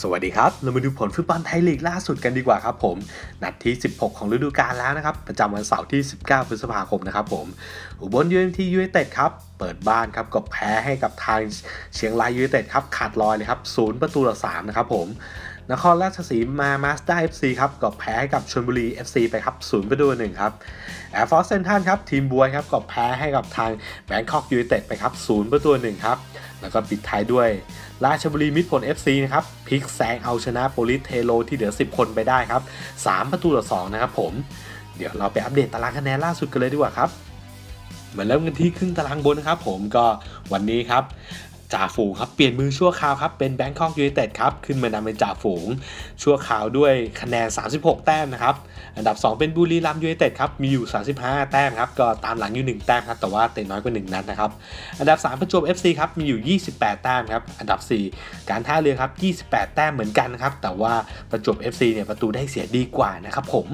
สวัสดีครับ เรามาดูผลฟุตบอลไทยลีกล่าสุดกันดีกว่าครับผม นัดที่ 16 ของฤดูกาลแล้วนะครับ ประจำวันเสาร์ที่ 19 พฤษภาคมนะครับผม อุบลยูเอ็มทียูเอเต็ดครับ เปิดบ้านครับก็แพ้ให้กับทางเชียงรายยูเอเต็ดครับ ขาดลอยเลยครับศูนย์ประตูต่อ3นะครับผม นครราชสีมามาสด้าเอฟซีครับก็แพ้ให้กับชลบุรี FC ไปครับศูนย์ประตูหนึ่งครับแอร์ฟอร์สเซนทันครับทีมบวยครับก็แพ้ให้กับทางแบงคอกยูไนเต็ดไปครับศูนย์ประตูหนึ่งครับแล้วก็ปิดท้ายด้วย ราชบุรีมิตรผล FC นะครับพลิกแซงเอาชนะโปลิสเทโลที่เหลือ 10 คนไปได้ครับ3ประตูต่อ2นะครับผมเดี๋ยวเราไปอัปเดตตารางคะแนนล่าสุดกันเลยดีกว่าครับมาเริ่มกันที่ครึ่งตารางบนนะครับผมก็วันนี้ครับ จ่าฝูงครับเปลี่ยนมือชั่วคราวครับเป็นแบงคอกยูไนเต็ดครับขึ้นมานำเป็นจ่าฝูงชั่วคราวด้วยคะแนน 36 แต้มนะครับอันดับ 2 เป็นบุรีรัมยูไนเต็ดครับมีอยู่ 35 แต้มครับก็ตามหลังอยู่ 1 แต้มครับแต่ว่าเตะน้อยกว่า 1 นัดนะครับอันดับ 3 ประจวบ FC ครับมีอยู่ 28 แต้มครับอันดับ 4 การท่าเรือครับ 28 แต้มเหมือนกันครับแต่ว่าประจวบ FC เนี่ยประตูได้เสียดีกว่านะครับผม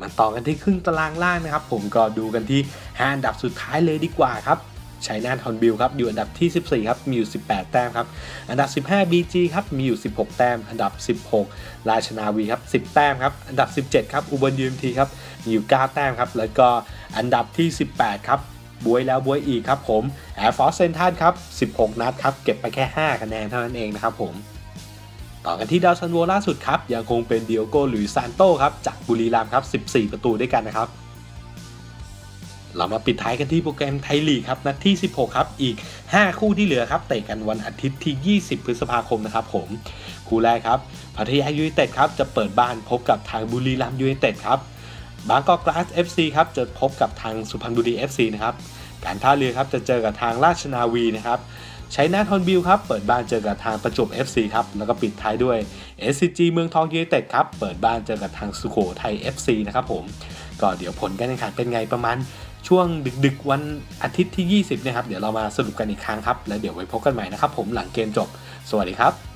มาต่อกันที่ครึ่งตารางล่างนะครับ ผมก็ดูกันที่5อันดับสุดท้ายเลยดีกว่าครับ ชัยนาทฮอนบิลครับอยู่อันดับที่ 14 ครับ มีอยู่ 18 แต้มครับ อันดับ 15 BG ครับ มีอยู่ 16 แต้ม อันดับ 16 ราชนาวีครับ 10 แต้มครับ อันดับ 17 ครับ อุบลยูเอ็มทีครับ มีอยู่ 9 แต้มครับ แล้วก็อันดับที่ 18 ครับบวยแล้วบวยอีกครับผมแอร์ฟอร์สเซนทันครับ 16 นัดครับ เก็บไปแค่ 5 คะแนนเท่านั้นเองนะครับผมต่อกันที่ดาวซันโวล่าสุดครับยังคงเป็นเดียโกหรือซานโตครับจากบุรีรัมย์ครับ 14 ประตูด้วยกันนะครับ เรามาปิดท้ายกันที่โปรแกรมไทยลีกครับนัดที่ 16 ครับอีก 5 คู่ที่เหลือครับเตะกันวันอาทิตย์ที่ 20 พฤษภาคมนะครับผมคู่แรกครับพัทยายูไนเต็ดครับจะเปิดบ้านพบกับทางบุรีรัมยูไนเต็ดครับบางกอกกลาส FC ครับจะพบกับทางสุพรรณบุรี FC นะครับการท่าเรือครับจะเจอกับทางราชนาวีนะครับใชัยนาทอนบิลครับเปิดบ้านเจอกับทางประจวบ FC ครับแล้วก็ปิดท้ายด้วย SCG เมืองทองยูไนเต็ดครับเปิดบ้านเจอกับทางสุโขทัย FC นะครับผมก็เดี๋ยวผลการแข่งขันเป็นไงประมาณ ช่วงดึกๆวันอาทิตย์ที่ 20 นะครับ เดี๋ยวเรามาสรุปกันอีกครั้งครับ แล้วเดี๋ยวไว้พบกันใหม่นะครับผมหลังเกมจบ สวัสดีครับ